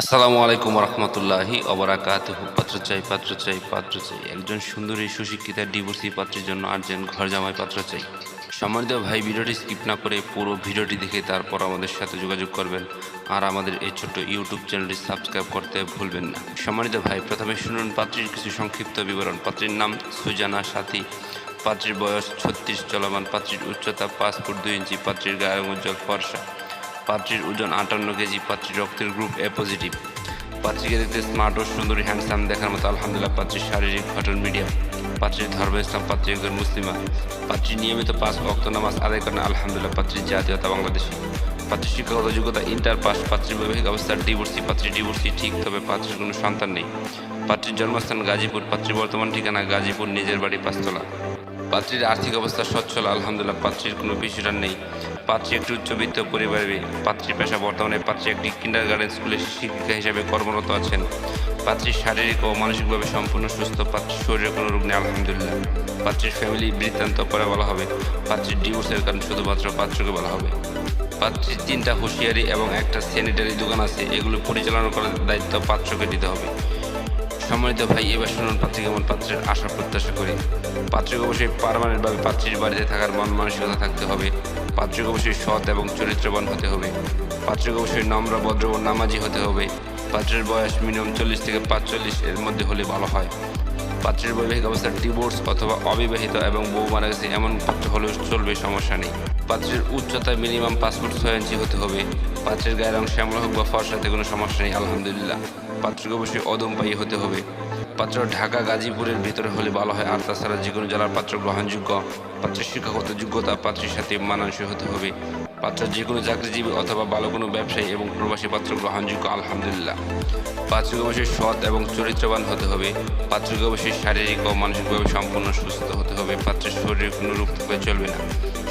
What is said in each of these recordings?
আসসালামু আলাইকুম রহমতুল্লাহি অবরাকাত পাত্র চাই পাত্র চাই পাত্র চাই একজন সুন্দরী, সুশিক্ষিতা ডিভোর্সি পাত্রের জন্য আর্জেন্ট ঘর জামাই পাত্র চাই সম্মানিত ভাই, ভিডিওটি স্কিপ না করে পুরো ভিডিওটি দেখে তারপর আমাদের সাথে যোগাযোগ করবেন। আর আমাদের এই ছোট্ট ইউটিউব চ্যানেলটি সাবস্ক্রাইব করতে ভুলবেন না। সম্মানিত ভাই, প্রথমে শুনুন পাত্রীর কিছু সংক্ষিপ্ত বিবরণ। পাত্রীর নাম সুজানা সাথী। পাত্রীর বয়স ছত্রিশ, চলমান। পাত্রীর উচ্চতা পাঁচ ফুট দুই ইঞ্চি। পাত্রীর গায়ে উজ্জ্বল ফর্সা। পাত্রীর ওজন আটান্ন কেজি, পাত্রীর রক্তের গ্রুপ এ পজিটিভ। পাত্রীকে দেখতে স্মার্ট ও সুন্দরী হ্যান্ডসাম দেখার মতো আলহামদুলিল্লাহ পাত্রীর শারীরিক গঠন মিডিয়াম পাত্রীর ধর্ম ইসলাম, পাত্রী একজন মুসলিমা। পাত্রী নিয়মিত পাঁচ অক্ত নামাজ আদায় করেন, আলহামদুলিল্লাহ পাত্রীর জাতীয়তা বাংলাদেশি। পাত্রী শিক্ষাগত যোগ্যতা ইন্টার পাস পাত্রীর বৈবাহিক অবস্থার ডিভোর্সি পাত্রী ডিভোর্সি ঠিক, তবে পাত্রীর কোনো সন্তান নেই। পাত্রীর জন্মস্থান গাজীপুর, পাত্রীর বর্তমান ঠিকানা গাজীপুর, নিজের বাড়ি পাঁচতলা। পাত্রীর আর্থিক অবস্থা সচ্ছল, আলহামদুলিল্লাহ, পাত্রীর কোনো পিছুটান নেই। পাত্রী একটি উচ্চবিত্ত পরিবারের মেয়ে। পাত্রীর পেশা বর্তমানে পাত্রী একটি কিন্ডার গার্ডেন স্কুলের শিক্ষিকা হিসেবে কর্মরত আছেন। পাত্রীর শারীরিক ও মানসিকভাবে সম্পূর্ণ সুস্থ। পাত্রীর শরীরে কোনো রোগ নেই, আলহামদুলিল্লাহ। পাত্রীর ফ্যামিলি বৃত্তান্ত পরে বলা হবে। পাত্রীর ডিভোর্সের কারণ শুধুমাত্র পাত্রকে বলা হবে। পাত্রীর তিনটা হুঁশিয়ারি এবং একটা স্যানিটারি দোকান আছে। এগুলো পরিচালনা করার দায়িত্ব পাত্রকে দিতে হবে। সম্মানিত ভাই, এবার শুনুন পাত্রী কেমন পাত্রের আশা প্রত্যাশা করি। পাত্রীকে অবশ্যই পারমানেন্টভাবে পাত্রীর বাড়িতে থাকার মন মানসিকতা থাকতে হবে। পাত্রীকে অবশ্যই সৎ এবং চরিত্রবান হতে হবে। পাত্রীকে অবশ্যই নম্র, ভদ্র ও নামাজি হতে হবে। পাত্রের বয়স মিনিমাম চল্লিশ থেকে পাঁচচল্লিশ এর মধ্যে হলে ভালো হয়। পাত্রের বৈবাহিক অবস্থা ডিভোর্স অথবা অবিবাহিত এবং বউ মারা গেছে এমন পাত্র হলেও চলবে, সমস্যা নেই। পাত্রের উচ্চতা মিনিমাম পাঁচ ফুট ছয় ইঞ্চি হতে হবে। পাত্রের গায়ের রং শ্যামলা হোক বা ফর্সাতে কোনো সমস্যা নেই, আলহামদুলিল্লাহ। পাত্রকে অবশ্যই অদম পাই হতে হবে। পাত্র ঢাকা গাজীপুরের ভিতরে হলে ভালো হয় আর তাছাড়া যে কোনো জেলার পাত্র গ্রহণযোগ্য। পাত্রের শিক্ষাগত যোগ্যতা পাত্রের সাথে মানানসই হতে হবে। পাত্র, যে কোনো চাকরিজীবী অথবা ভালো কোনো ব্যবসায়ী এবং প্রবাসী পাত্র গ্রহণযোগ্য, আলহামদুলিল্লাহ। পাত্রিক অবশ্যই সৎ এবং চরিত্রবান হতে হবে। পাত্রিক অবশ্যই শারীরিক ও মানসিকভাবে সম্পূর্ণ সুস্থ হতে হবে। পাত্রের শরীরে কোনো রূপ থাকলে চলবে না।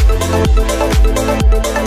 Thank you.